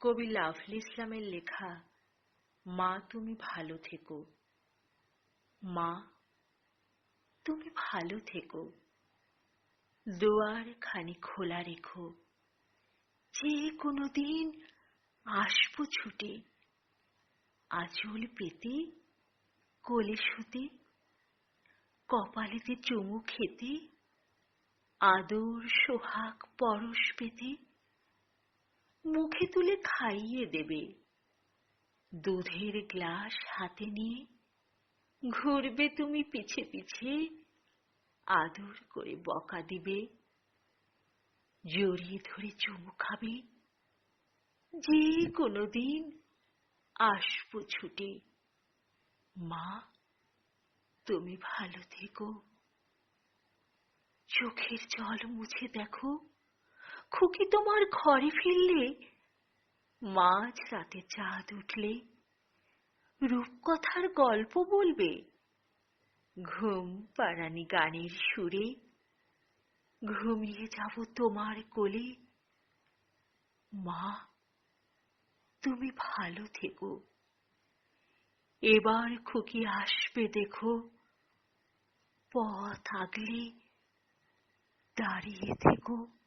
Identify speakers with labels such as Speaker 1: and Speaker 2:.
Speaker 1: কবি লাভলি ইসলামের লেখা, মা, তুমি ভালো থেকো। মা, তুমি ভালো থেকো। দোয়ার খানি খোলা রেখো। যে কোনো দিন আসব ছুটে। আঁচল পেতে, কোলে শুতে, কপালেতে চুমু খেতে, আদর, সোহাগ, পরশ পেতে। মুখে তুলে খাইয়ে দেবে। দুধের গ্লাস হাতে নিয়ে ঘুরবে তুমি পিছে পিছে, আদর করে বকা দিবে। জড়িয়ে ধরে চুমু খাবে। যে কোনো দিন আসব ছুটে। মা, তুমি ভালো থেকো। চোখের জল মুছে দেখো। খুকি তোমার ঘরে ফিরলে? মাঝ রাতে চাঁদ উঠলে? রূপকথার গল্প বলবে? ঘুম পাড়ানি গানের সুরে? ঘুমিয়ে যাব তোমার কোলে? মা, তুমি ভালো থেকো। এবার খুকি আসবে দেখো। পথ আগলে দাঁড়িয়ে থেকো।